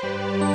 Música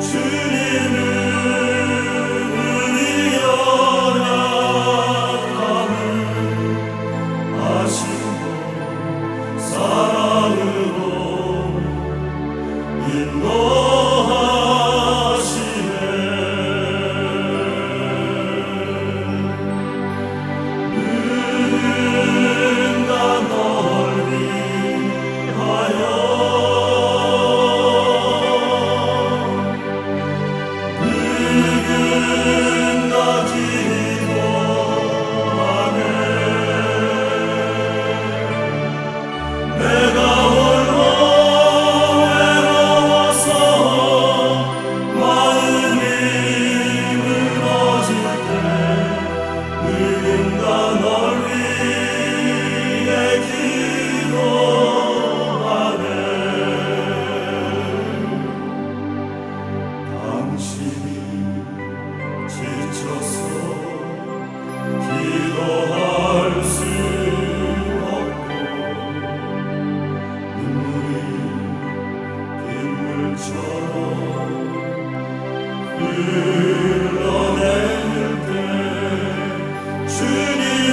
주님은 연약함을 아시오 흘러낼 때 주님.